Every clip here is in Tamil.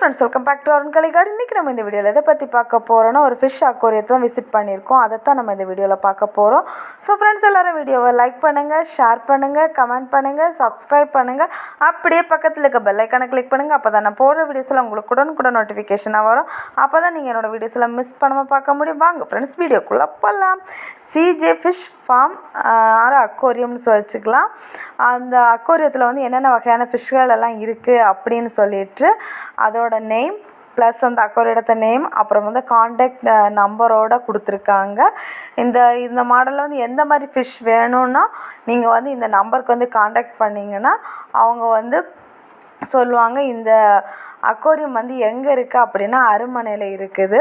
Friends welcome back to Arun Kalikadu இன்றைக்கி நம்ம இந்த வீடியோவில் எதை பற்றி பார்க்க போகிறோன்னா ஒரு ஃபிஷ் அக்வாரியத்தை தான் விசிட் பண்ணியிருக்கோம். அதை தான் நம்ம இந்த வீடியோவில் பார்க்க போகிறோம் ஸோ ஃப்ரெண்ட்ஸ் எல்லோரும் வீடியோவை லைக் பண்ணுங்கள் ஷேர் பண்ணுங்கள் கமெண்ட் பண்ணுங்கள் சப்ஸ்கிரைப் பண்ணுங்கள் அப்படியே பக்கத்தில் இருக்க பெல்லைக்கானை கிளிக் பண்ணுங்கள் அப்போ தான் நான் போடுற வீடியோஸில் உங்களுக்கு உடனே கூட நோட்டிஃபிகேஷனாக வரும். அப்போ தான் நீங்கள் என்னோடய வீடியோஸில் மிஸ் பண்ணாமல் பார்க்க முடியும். வாங்க ஃப்ரெண்ட்ஸ் வீடியோக்குள்ளே போகலாம் சிஜே ஃபிஷ் ஃபார்ம் ஆறு அக்வாரியம்னு சொல்லிச்சுக்கலாம். அந்த அக்வாரியத்தில் வந்து என்னென்ன வகையான ஃபிஷ்கள் எல்லாம் இருக்குது அப்படின்னு சொல்லிட்டு அதோட நேம் ப்ளஸ் அந்த அக்வாரியத்த நேம் அப்புறம் வந்து காண்டாக்ட் நம்பரோட கொடுத்துருக்காங்க. இந்த இந்த மாடலில் வந்து எந்த மாதிரி ஃபிஷ் வேணும்னா நீங்கள் வந்து இந்த நம்பருக்கு வந்து காண்டாக்ட் பண்ணிங்கன்னா அவங்க வந்து சொல்லுவாங்க இந்த அக்கோரியம் வந்து எங்கே இருக்குது அப்படின்னா அருமனையில் இருக்குது.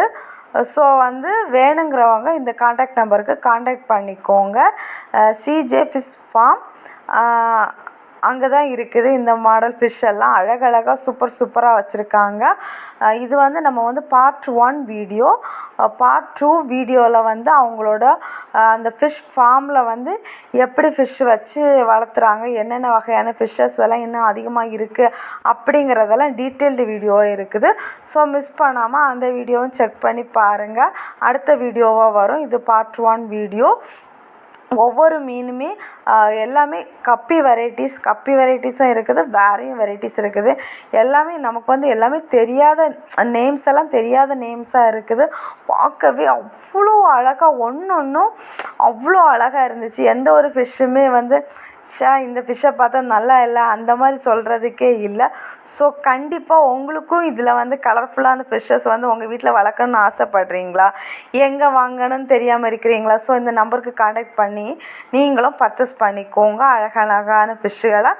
ஸோ வந்து வேணுங்கிறவங்க இந்த காண்டாக்ட் நம்பருக்கு காண்டாக்ட் பண்ணிக்கோங்க. சிஜே ஃபிஷ் ஃபார்ம் அங்கே தான் இருக்குது. இந்த மாடல் ஃபிஷ் எல்லாம் அழகழகாக சூப்பர் சூப்பராக வச்சுருக்காங்க. இது வந்து நம்ம வந்து part one video part two வீடியோவில் வந்து அவங்களோட அந்த ஃபிஷ் ஃபார்மில் வந்து எப்படி ஃபிஷ் வச்சு வளர்த்துறாங்க என்னென்ன வகையான ஃபிஷ்ஷஸ் எல்லாம் இன்னும் அதிகமாக இருக்குது அப்படிங்கிறதெல்லாம் டீட்டெயில்டு வீடியோ இருக்குது. ஸோ மிஸ் பண்ணாமல் அந்த வீடியோவும் செக் பண்ணி பாருங்கள் அடுத்த வீடியோவாக வரும். இது பார்ட் ஒன் வீடியோ ஒவ்வொரு மீனுமே எல்லாமே கப்பி வெரைட்டிஸ் கப்பி வெரைட்டிஸும் இருக்குது வேறையும் வெரைட்டிஸ் இருக்குது. எல்லாமே நமக்கு வந்து எல்லாமே தெரியாத நேம்ஸ் எல்லாம் தெரியாத நேம்ஸாக இருக்குது. பார்க்கவே அவ்வளோ அழகாக ஒன்று ஒன்றும் அவ்வளோ அழகாக இருந்துச்சு. எந்த ஒரு ஃபிஷ்ஷுமே வந்து ச்சே இந்த ஃபிஷ்ஷை பார்த்தா நல்லா இல்லை அந்த மாதிரி சொல்கிறதுக்கே இல்லை. ஸோ கண்டிப்பாக உங்களுக்கும் இதில் வந்து கலர்ஃபுல்லான ஃபிஷ்ஷஸ் வந்து உங்கள் வீட்டில் வளர்க்கணுன்னு ஆசைப்படுறீங்களா? எங்கே வாங்கணும்னு தெரியாமல் இருக்கிறீங்களா? ஸோ இந்த நம்பருக்கு காண்டாக்ட் பண்ணி நீங்களும் பர்ச்சேஸ் பண்ணிக்கோங்க. அழகழகான ஃபிஷ்ஷுகளை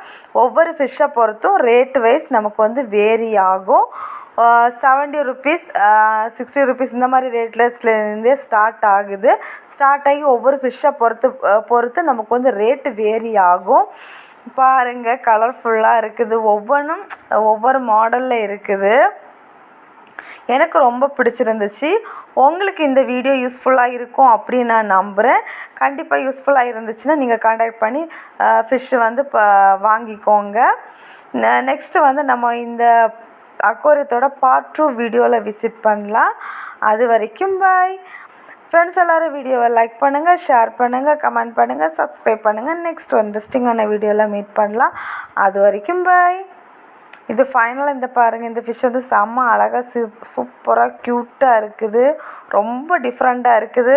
ஒவ்வொரு ஃபிஷ்ஷை பொறுத்தும் ரேட் வைஸ் நமக்கு வந்து வேரி ஆகும். செவன்ட்டி ருபீஸ் சிக்ஸ்டி ருபீஸ் இந்த மாதிரி ரேட்லஸ்லேருந்தே ஸ்டார்ட் ஆகுது. ஸ்டார்ட் ஆகி ஒவ்வொரு ஃபிஷ்ஷை பொறுத்து பொறுத்து நமக்கு வந்து ரேட்டு வேரி ஆகும். பாருங்கள் கலர்ஃபுல்லாக இருக்குது. ஒவ்வொன்றும் ஒவ்வொரு மாடலில் இருக்குது. எனக்கு ரொம்ப பிடிச்சிருந்துச்சு. உங்களுக்கு இந்த வீடியோ யூஸ்ஃபுல்லாக இருக்கும் அப்படின்னு நான் நம்புகிறேன் கண்டிப்பாக யூஸ்ஃபுல்லாக இருந்துச்சுன்னா நீங்கள் காண்டாக்ட் பண்ணி ஃபிஷ்ஷு வந்து இப்போ வாங்கிக்கோங்க. நெக்ஸ்ட்டு வந்து நம்ம இந்த அக்வாரியத்தோட பார்ட் டூ வீடியோவில் விசிட் பண்ணலாம். அது வரைக்கும் பாய் ஃப்ரெண்ட்ஸ் எல்லோரும் வீடியோவை லைக் பண்ணுங்கள் ஷேர் பண்ணுங்கள் கமெண்ட் பண்ணுங்கள் சப்ஸ்கிரைப் பண்ணுங்கள் நெக்ஸ்ட் இன்ட்ரெஸ்டிங்கான வீடியோவில் மீட் பண்ணலாம். அது வரைக்கும் பாய் இது ஃபைனலாக இந்த பாருங்கள் இந்த ஃபிஷ் வந்து செம்ம அழகாக சூ சூப்பராக க்யூட்டாக இருக்குது. ரொம்ப டிஃப்ரெண்ட்டாக இருக்குது.